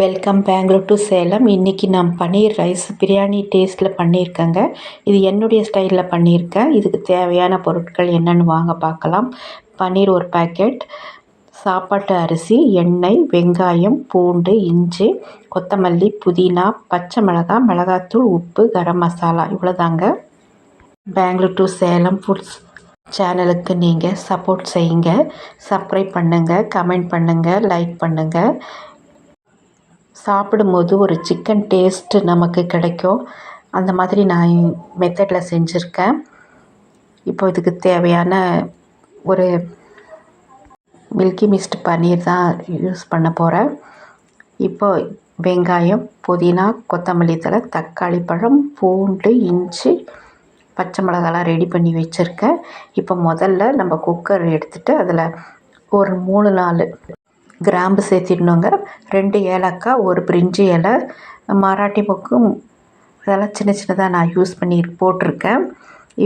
Welcome Bangalore to Salem. இன்றைக்கி நான் பன்னீர் rice biryani டேஸ்ட்டில் பண்ணியிருக்கேங்க. இது என்னுடைய ஸ்டைலில் பண்ணியிருக்கேன். இதுக்கு தேவையான பொருட்கள் என்னென்னு வாங்க பார்க்கலாம். பன்னீர் ஒரு பேக்கெட் சாப்பாட்டு அரிசி எண்ணெய் வெங்காயம் பூண்டு இஞ்சி கொத்தமல்லி புதினா பச்சை மிளகாய் மிளகாத்தூள் உப்பு கரம் மசாலா. இவ்வளோதாங்க பெங்களூர் டு சேலம் ஃபுட்ஸ் சேனலுக்கு நீங்கள் சப்போர்ட் செய்யுங்க. சப்ஸ்கிரைப் பண்ணுங்கள் கமெண்ட் பண்ணுங்கள் லைக் பண்ணுங்கள் சாப்பிடும்போது ஒரு சிக்கன் டேஸ்ட்டு நமக்கு கிடைக்கும். அந்த மாதிரி நான் மெத்தடில் செஞ்சுருக்கேன். இப்போ இதுக்கு தேவையான ஒரு மில்கி மிஸ்ட் பன்னீர் தான் யூஸ் பண்ண போகிறேன் இப்போ வெங்காயம் புதினா கொத்தமல்லி தழை தக்காளி பழம் பூண்டு இஞ்சி பச்சை மிளகாலாம் ரெடி பண்ணி வச்சுருக்கேன். இப்போ முதல்ல நம்ம குக்கர் எடுத்துகிட்டு அதில் ஒரு மூணு நாலு கிராம்பு சேர்த்திடணுங்க ரெண்டு ஏலக்காய் ஒரு பிரிஞ்சி இலை மராட்டி மொக்கு அதெல்லாம் சின்ன சின்னதாக நான் யூஸ் பண்ணி போட்டிருக்கேன்.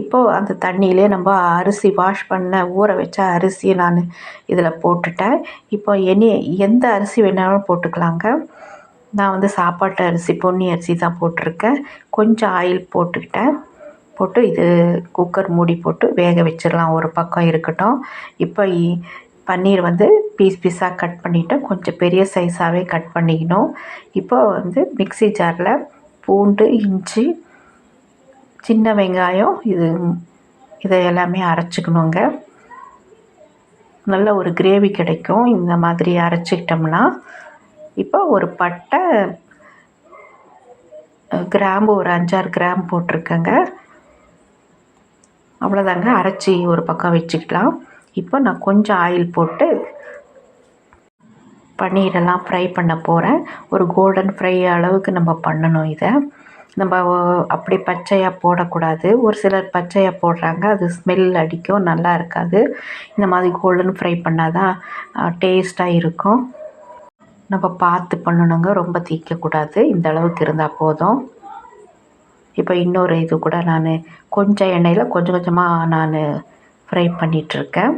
இப்போது அந்த தண்ணியிலே நம்ம அரிசி வாஷ் பண்ண ஊற வச்ச அரிசியை நான் இதில் போட்டுட்டேன். இப்போ எனி எந்த அரிசி வேணாலும் போட்டுக்கலாங்க. நான் வந்து சாப்பாட்டு அரிசி பொன்னி அரிசி தான் போட்டிருக்கேன். கொஞ்சம் ஆயில் போட்டுக்கிட்டேன். போட்டு இது குக்கர் மூடி போட்டு வேக வச்சிடலாம். ஒரு பக்கம் இருக்கட்டும். இப்போ பன்னீர் வந்து பீஸ் பீஸாக கட் பண்ணிவிட்டு கொஞ்சம் பெரிய சைஸாகவே கட் பண்ணிக்கணும். இப்போ வந்து மிக்சி ஜாரில் பூண்டு இஞ்சி சின்ன வெங்காயம் இது இதை எல்லாமே அரைச்சிக்கணுங்க. நல்ல ஒரு கிரேவி கிடைக்கும். இந்த மாதிரி அரைச்சிக்கிட்டோம்னா இப்போ ஒரு பட்டை கிராம்பு ஒரு அஞ்சாறு கிராம் போட்டிருக்கேங்க. அவ்வளோதாங்க அரைச்சி ஒரு பக்கம் வச்சுக்கலாம். இப்போ நான் கொஞ்சம் ஆயில் போட்டு பன்னீரெல்லாம் ஃப்ரை பண்ண போகிறேன் ஒரு கோல்டன் ஃப்ரை அளவுக்கு நம்ம பண்ணணும் இதை. நம்ம அப்படி பச்சையாக போடக்கூடாது. ஒரு சிலர் பச்சையாக போடுறாங்க அது ஸ்மெல் அடிக்கும் நல்லா இருக்காது. இந்த மாதிரி கோல்டன் ஃப்ரை பண்ணால் தான் டேஸ்ட்டாக இருக்கும். நம்ம பார்த்து பண்ணணுங்க ரொம்ப தீக்கக்கூடாது. இந்த அளவுக்கு இருந்தால் போதும். இப்போ இன்னொரு இது கூட நான் கொஞ்சம் எண்ணெயில் கொஞ்சம் கொஞ்சமாக நான் ஃப்ரை பண்ணிகிட்ருக்கேன்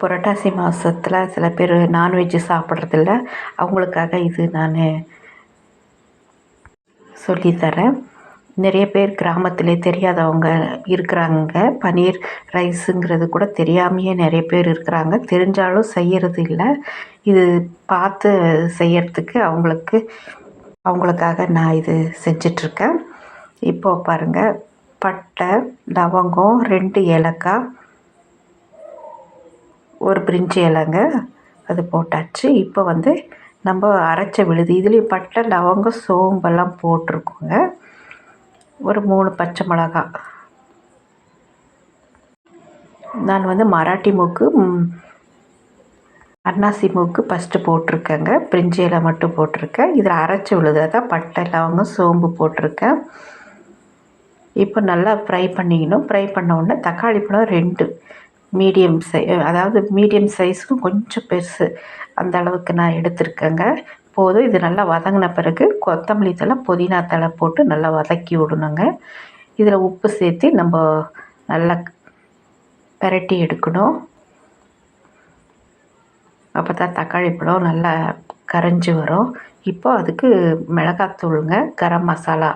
புரட்டாசி மாதத்தில் சில பேர் நான்வெஜ்ஜு சாப்பிட்றதில்ல. அவங்களுக்காக இது நான் சொல்லித்தரேன். நிறைய பேர் கிராமத்திலே தெரியாதவங்க இருக்கிறாங்க. பன்னீர் ரைஸுங்கிறது கூட தெரியாமையே நிறைய பேர் இருக்கிறாங்க. தெரிஞ்சாலும் செய்கிறது இல்லை. இது பார்த்து செய்யறதுக்கு அவங்களுக்கு அவங்களுக்காக நான் இது செஞ்சிட்ருக்கேன். இப்போது பாருங்கள் பட்டை லவங்கம் ரெண்டு ஏலக்காய் ஒரு பிரிஞ்சி இலைங்க அது போட்டாச்சு. இப்போ வந்து நம்ம அரைச்ச விழுது இதுலேயும் பட்டை லவங்கம் சோம்பெல்லாம் போட்டிருக்கோங்க. ஒரு மூணு பச்சை மிளகா. நான் வந்து மராட்டி மூக்கு அன்னாசி மூக்கு ஃபஸ்ட்டு போட்டிருக்கேங்க. பிரிஞ்சி இலை மட்டும் போட்டிருக்கேன். இதில் அரைச்சி விழுது தான் பட்டை லவங்கம் சோம்பு போட்டிருக்கேன். இப்போ நல்லா ஃப்ரை பண்ணிக்கணும். ஃப்ரை பண்ண உடனே தக்காளி பழம் ரெண்டு. மீடியம் சை அதாவது மீடியம் சைஸுக்கும் கொஞ்சம் பெருசு. அந்த அளவுக்கு நான் எடுத்திருக்கேங்க. போதும் இது நல்லா வதங்கின பிறகு கொத்தமல்லி தழை புதினா தழை போட்டு நல்லா வதக்கி விடணுங்க. இதில் உப்பு சேர்த்து நம்ம நல்லா பெரட்டி எடுக்கணும். அப்போ தான் தக்காளி பழம் நல்லா கரைஞ்சி வரும். இப்போ அதுக்கு மிளகாத்தூளுங்க கரம் மசாலா.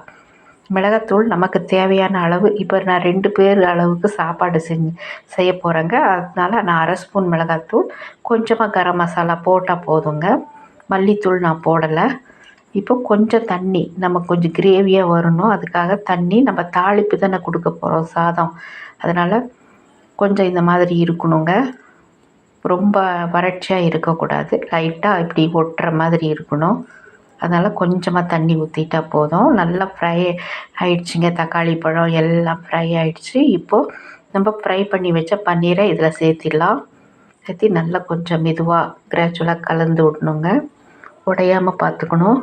மிளகாத்தூள் நமக்கு தேவையான அளவு இப்போ நான் ரெண்டு பேர் அளவுக்கு சாப்பாடு செஞ்சு செய்ய போகிறேங்க அதனால் நான் அரை ஸ்பூன் மிளகாத்தூள் கொஞ்சமாக கரம் மசாலா போட்டால் போதுங்க. மல்லித்தூள் நான் போடலை. இப்போ கொஞ்சம் தண்ணி நம்ம கொஞ்சம் கிரேவியாக வரணும். அதுக்காக தண்ணி நம்ம தாளிப்பு தானே கொடுக்க போகிறோம் சாதம். அதனால் கொஞ்சம் இந்த மாதிரி இருக்கணுங்க. ரொம்ப வறட்சியாக இருக்கக்கூடாது. லைட்டாக இப்படி ஒட்டுற மாதிரி இருக்கணும். அதனால் கொஞ்சமாக தண்ணி ஊற்றிட்டா போதும். நல்லா ஃப்ரை ஆயிடுச்சுங்க. தக்காளி பழம் எல்லாம் ஃப்ரை ஆயிடுச்சு. இப்போது நம்ம ஃப்ரை பண்ணி வச்ச பன்னீரை இதில் சேர்த்திடலாம். சேர்த்தி நல்லா கொஞ்சம் மெதுவாக கிராஜுவலாக கலந்து விடணுங்க. உடையாமல் பார்த்துக்கணும்.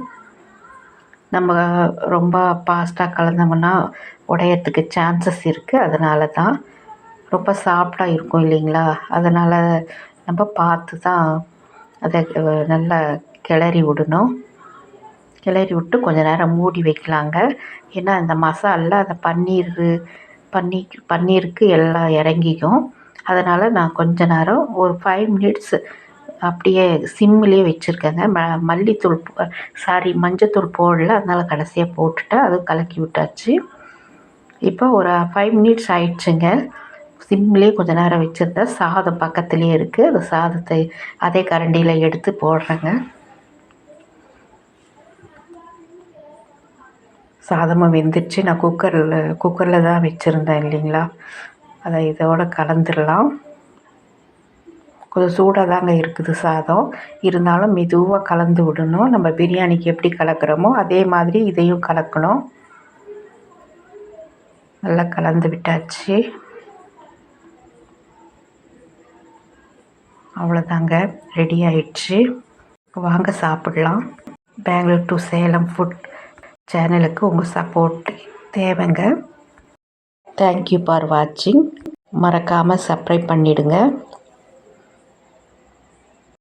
நம்ம ரொம்ப ஃபாஸ்ட்டாக கலந்தோம்னா உடையறதுக்கு சான்சஸ் இருக்குது அதனால தான் ரொம்ப சாஃப்டாக இருக்கும் இல்லைங்களா? அதனால் நம்ம பார்த்து தான் அதை நல்லா கிளறி விடணும். கிளறி விட்டு கொஞ்சம் நேரம் மூடி வைக்கலாங்க. ஏன்னா அந்த மசாலில் அந்த பன்னீர் பன்னீர் பன்னீருக்கு எல்லாம் இறங்கிக்கும். அதனால் நான் கொஞ்ச நேரம் ஒரு ஃபைவ் மினிட்ஸ் அப்படியே சிம்மிலே வச்சுருக்கேங்க. ம மல்லித்தூள் சாரி மஞ்சத்தூள் போடல. அதனால் கடைசியாக போட்டுட்டேன். அது கலக்கி விட்டாச்சு. இப்போ ஒரு ஃபைவ் மினிட்ஸ் ஆயிடுச்சுங்க. சிம்லேயே கொஞ்ச நேரம் வச்சுருந்தேன். சாதம் பக்கத்துலேயே இருக்குது அந்த சாதத்தை அதே கரண்டியில் எடுத்து போடுறேங்க. சாதமும் வெந்துடுச்சு நான் குக்கரில் குக்கரில் தான் வச்சுருந்தேன் இல்லைங்களா? அதை இதோட கலந்துடலாம். கொஞ்சம் சூடாக தாங்க இருக்குது சாதம். இருந்தாலும் மெதுவாக கலந்து விடணும். நம்ம பிரியாணிக்கு எப்படி கலக்கிறோமோ அதே மாதிரி இதையும் கலக்கணும். நல்லா கலந்து விட்டாச்சு. அவ்வளோதாங்க. ரெடி ஆயிடுச்சு. வாங்க சாப்பிடலாம். பெங்களூர் டு சேலம் ஃபுட் சேனலுக்கு உங்கள் சப்போர்ட் தேவைங்க. தேங்க்யூ ஃபார் வாட்சிங் மறக்காமல் சப்ஸ்கிரைப் பண்ணிவிடுங்க